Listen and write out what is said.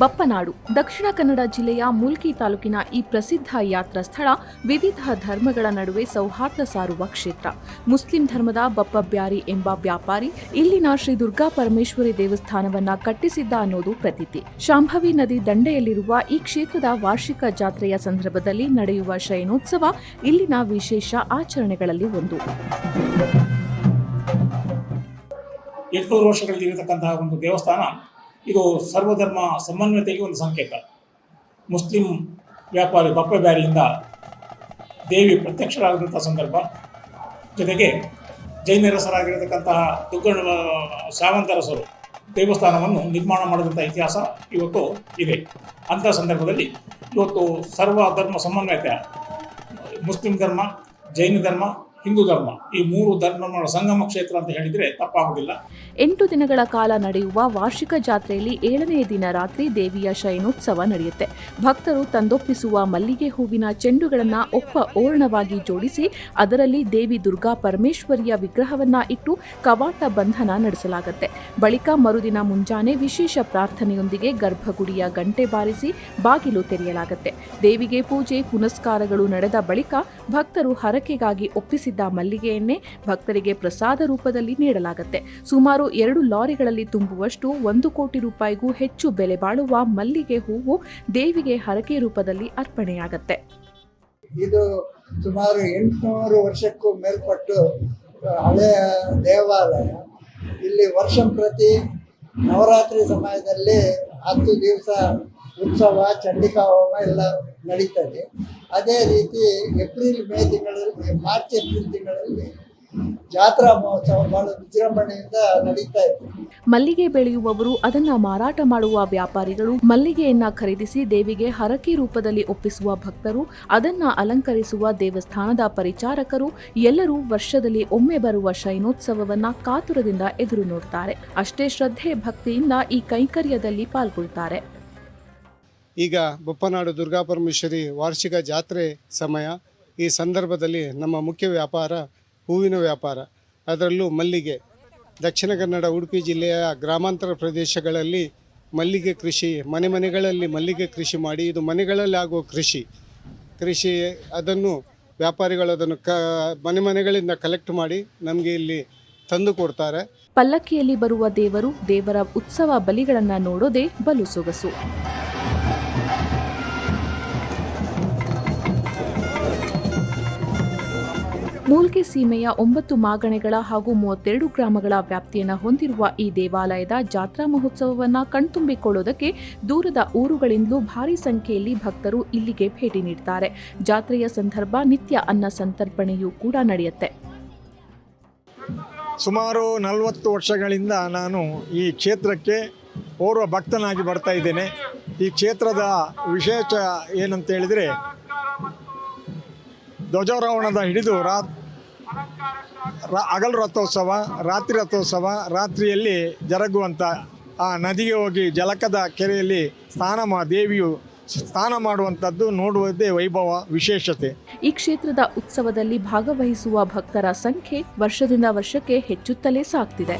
ಬಪ್ಪನಾಡು, ದಕ್ಷಿಣ ಕನ್ನಡ ಜಿಲ್ಲೆಯ ಮುಲ್ಕಿ ತಾಲೂಕಿನ ಈ ಪ್ರಸಿದ್ಧ ಯಾತ್ರಾ ಸ್ಥಳ ವಿವಿಧ ಧರ್ಮಗಳ ನಡುವೆ ಸೌಹಾರ್ದ ಸಾರುವ ಕ್ಷೇತ್ರ. ಮುಸ್ಲಿಂ ಧರ್ಮದ ಬಪ್ಪಬ್ಯಾರಿ ಎಂಬ ವ್ಯಾಪಾರಿ ಇಲ್ಲಿನ ಶ್ರೀ ದುರ್ಗಾ ಪರಮೇಶ್ವರಿ ದೇವಸ್ಥಾನವನ್ನ ಕಟ್ಟಿಸಿದ್ದ ಅನ್ನೋದು ಪ್ರತೀತಿ. ಶಾಂಭವಿ ನದಿ ದಂಡೆಯಲ್ಲಿರುವ ಈ ಕ್ಷೇತ್ರದ ವಾರ್ಷಿಕ ಜಾತ್ರೆಯ ಸಂದರ್ಭದಲ್ಲಿ ನಡೆಯುವ ಶಯನೋತ್ಸವ ಇಲ್ಲಿನ ವಿಶೇಷ ಆಚರಣೆಗಳಲ್ಲಿ ಒಂದು. ಎಂಟುನೂರು ವರ್ಷಗಳಲ್ಲಿ ಇರತಕ್ಕಂತಹ ಒಂದು ದೇವಸ್ಥಾನ ಇದು ಸರ್ವಧರ್ಮ ಸಮನ್ವಯತೆಗೆ ಒಂದು ಸಂಕೇತ. ಮುಸ್ಲಿಂ ವ್ಯಾಪಾರಿ ಬಪ್ಪ ಬ್ಯಾರಿಯಿಂದ ದೇವಿ ಪ್ರತ್ಯಕ್ಷರಾಗಿರುವಂಥ ಸಂದರ್ಭ. ಜೊತೆಗೆ ಜೈನರಸರಾಗಿರತಕ್ಕಂತಹ ದುಗ್ಗಣ ಸಾವಂತರಸರು ದೇವಸ್ಥಾನವನ್ನು ನಿರ್ಮಾಣ ಮಾಡಿದಂಥ ಇತಿಹಾಸ ಇವತ್ತು ಇದೆ. ಅಂಥ ಸಂದರ್ಭದಲ್ಲಿ ಇವತ್ತು ಸರ್ವ ಧರ್ಮ ಸಮನ್ವಯತೆ, ಮುಸ್ಲಿಂ ಧರ್ಮ, ಜೈನ ಧರ್ಮ ಹಿಂದೂ ಧರ್ಮ. ಈ ಮೂರು ಧರ್ಮಗಳ ಸಂಗಮ ಕ್ಷೇತ್ರ ಅಂತ ಹೇಳಿದ್ರೆ ತಪ್ಪಾಗುವುದಿಲ್ಲ ಎಂಟು ದಿನಗಳ ಕಾಲ ನಡೆಯುವ ವಾರ್ಷಿಕ ಜಾತ್ರೆಯಲ್ಲಿ ಏಳನೇ ದಿನ ರಾತ್ರಿ ದೇವಿಯ ಶಯನೋತ್ಸವ ನಡೆಯುತ್ತೆ. ಭಕ್ತರು ತಂದೊಪ್ಪಿಸುವ ಮಲ್ಲಿಗೆ ಹೂವಿನ ಚೆಂಡುಗಳನ್ನು ಒಪ್ಪ ಓರ್ಣವಾಗಿ ಜೋಡಿಸಿ ಅದರಲ್ಲಿ ದೇವಿ ದುರ್ಗಾ ಪರಮೇಶ್ವರಿಯ ವಿಗ್ರಹವನ್ನ ಇಟ್ಟು ಕವಾಟ ಬಂಧನ ನಡೆಸಲಾಗುತ್ತೆ. ಬಳಿಕ ಮರುದಿನ ಮುಂಜಾನೆ ವಿಶೇಷ ಪ್ರಾರ್ಥನೆಯೊಂದಿಗೆ ಗರ್ಭಗುಡಿಯ ಗಂಟೆ ಬಾರಿಸಿ ಬಾಗಿಲು ತೆರೆಯಲಾಗುತ್ತೆ. ದೇವಿಗೆ ಪೂಜೆ ಪುನಸ್ಕಾರಗಳು ನಡೆದ ಬಳಿಕ ಭಕ್ತರು ಹರಕೆಗಾಗಿ ಒಪ್ಪಿಸಿದ್ದ ಮಲ್ಲಿಗೆಯನ್ನೇ ಭಕ್ತರಿಗೆ ಪ್ರಸಾದ ರೂಪದಲ್ಲಿ ನೀಡಲಾಗುತ್ತೆ. ಸುಮಾರು ಎರಡು ಲಾರಿಗಳಲ್ಲಿ ತುಂಬುವಷ್ಟು ಒಂದು ಕೋಟಿ ರೂಪಾಯಿಗೂ ಹೆಚ್ಚು ಬೆಲೆ ಬಾಳುವ ಮಲ್ಲಿಗೆ ಹೂವು ದೇವಿಗೆ ಹರಕೆ ರೂಪದಲ್ಲಿ ಅರ್ಪಣೆಯಾಗುತ್ತೆ. ಇದು ಸುಮಾರು ಎಂಟುನೂರು ವರ್ಷಕ್ಕೂ ಮೇಲ್ಪಟ್ಟು ಹಳೆಯ ದೇವಾಲಯ. ಇಲ್ಲಿ ವರ್ಷಂ ಪ್ರತಿ ನವರಾತ್ರಿ ಸಮಯದಲ್ಲಿ ಹತ್ತು ದಿವಸ ಉತ್ಸವ ಚಂಡಿಕಾ ಹೋಮ ಎಲ್ಲ ನಡೀತದೆ. ಅದೇ ರೀತಿ ಏಪ್ರಿಲ್, ಮೇ ತಿಂಗಳಲ್ಲಿ, ಮಾರ್ಚ್, ಏಪ್ರಿಲ್ ತಿಂಗಳಲ್ಲಿ ಜಾತ್ರಾ ಮಹೋತ್ಸವ ಬಹಳ ವಿಜೃಂಭಣೆಯಿಂದ ನಡೀತಾ ಇದೆ. ಮಲ್ಲಿಗೆ ಬೆಳೆಯುವವರು ಅದನ್ನ ಮಾರಾಟ ಮಾಡುವ ವ್ಯಾಪಾರಿಗಳು ಮಲ್ಲಿಗೆಯನ್ನ ಖರೀದಿಸಿ ದೇವಿಗೆ ಹರಕೆ ರೂಪದಲ್ಲಿ ಒಪ್ಪಿಸುವ ಭಕ್ತರು, ಅದನ್ನ ಅಲಂಕರಿಸುವ ದೇವಸ್ಥಾನದ ಪರಿಚಾರಕರು ಎಲ್ಲರೂ ವರ್ಷದಲ್ಲಿ ಒಮ್ಮೆ ಬರುವ ಶೈನೋತ್ಸವವನ್ನ ಕಾತುರದಿಂದ ಎದುರು ನೋಡುತ್ತಾರೆ ಅಷ್ಟೇ ಶ್ರದ್ಧೆ ಭಕ್ತಿಯಿಂದ ಈ ಕೈಂಕರ್ಯದಲ್ಲಿ ಪಾಲ್ಗೊಳ್ತಾರೆ. ಈಗ ಬೊಪ್ಪನಾಡು ದುರ್ಗಾಪರಮೇಶ್ವರಿ ವಾರ್ಷಿಕ ಜಾತ್ರೆ ಸಮಯ. ಈ ಸಂದರ್ಭದಲ್ಲಿ ನಮ್ಮ ಮುಖ್ಯ ವ್ಯಾಪಾರ ಹೂವಿನ ವ್ಯಾಪಾರ. ಅದರಲ್ಲೂ ಮಲ್ಲಿಗೆ. ದಕ್ಷಿಣ ಕನ್ನಡ ಉಡುಪಿ ಜಿಲ್ಲೆಯ ಗ್ರಾಮಾಂತರ ಪ್ರದೇಶಗಳಲ್ಲಿ ಮಲ್ಲಿಗೆ ಕೃಷಿ, ಮನೆ ಮನೆಗಳಲ್ಲಿ ಮಲ್ಲಿಗೆ ಕೃಷಿ ಮಾಡಿ, ಇದು ಮನೆಗಳಲ್ಲಿ ಆಗುವ ಕೃಷಿ. ಕೃಷಿ ಅದನ್ನು ವ್ಯಾಪಾರಿಗಳು ಅದನ್ನು ಕ, ಮನೆ ಮನೆಗಳಿಂದ ಕಲೆಕ್ಟ್ ಮಾಡಿ ನಮಗೆ ಇಲ್ಲಿ ತಂದು ಕೊಡ್ತಾರೆ. ಪಲ್ಲಕ್ಕಿಯಲ್ಲಿ ಬರುವ ದೇವರು ದೇವರ ಉತ್ಸವ ಬಲಿಗಳನ್ನು ನೋಡೋದೇ ಬಲು ಸೊಗಸು. ಮೂಲ್ಕೆ ಸೀಮೆಯ ಒಂಬತ್ತು ಮಾಗಣೆಗಳ ಹಾಗೂ ಮೂವತ್ತೆರಡು ಗ್ರಾಮಗಳ ವ್ಯಾಪ್ತಿಯನ್ನು ಹೊಂದಿರುವ ಈ ದೇವಾಲಯದ ಜಾತ್ರಾ ಮಹೋತ್ಸವವನ್ನು ಕಣ್ತುಂಬಿಕೊಳ್ಳುವುದಕ್ಕೆ ದೂರದ ಊರುಗಳಿಂದಲೂ ಭಾರಿ ಸಂಖ್ಯೆಯಲ್ಲಿ ಭಕ್ತರು ಇಲ್ಲಿಗೆ ಭೇಟಿ ನೀಡುತ್ತಾರೆ ಜಾತ್ರೆಯ ಸಂದರ್ಭ ನಿತ್ಯ ಅನ್ನ ಸಂತರ್ಪಣೆಯೂ ಕೂಡ ನಡೆಯುತ್ತೆ. ಸುಮಾರು ನಲವತ್ತು ವರ್ಷಗಳಿಂದ ನಾನು ಈ ಕ್ಷೇತ್ರಕ್ಕೆ ಓರ್ವ ಭಕ್ತನಾಗಿ ಬರ್ತಾ ಇದ್ದೇನೆ. ಈ ಕ್ಷೇತ್ರದ ವಿಶೇಷ ಏನಂತ ಹೇಳಿದರೆ ಧ್ವಜಾರೋಹಣದ ಹಿಡಿದು ರಾತ್ ಹಗಲು ರಥೋತ್ಸವ, ರಾತ್ರಿ ರಥೋತ್ಸವ, ರಾತ್ರಿಯಲ್ಲಿ ಜರುಗುವಂಥ ಆ ನದಿಗೆ ಹೋಗಿ ಜಲಕದ ಕೆರೆಯಲ್ಲಿ ಸ್ನಾನ ಮಾ, ದೇವಿಯು ಸ್ನಾನ ಮಾಡುವಂಥದ್ದು ನೋಡುವುದೇ ವೈಭವ, ವಿಶೇಷತೆ. ಈ ಕ್ಷೇತ್ರದ ಉತ್ಸವದಲ್ಲಿ ಭಾಗವಹಿಸುವ ಭಕ್ತರ ಸಂಖ್ಯೆ ವರ್ಷದಿಂದ ವರ್ಷಕ್ಕೆ ಹೆಚ್ಚುತ್ತಲೇ ಸಾಗ್ತಿದೆ.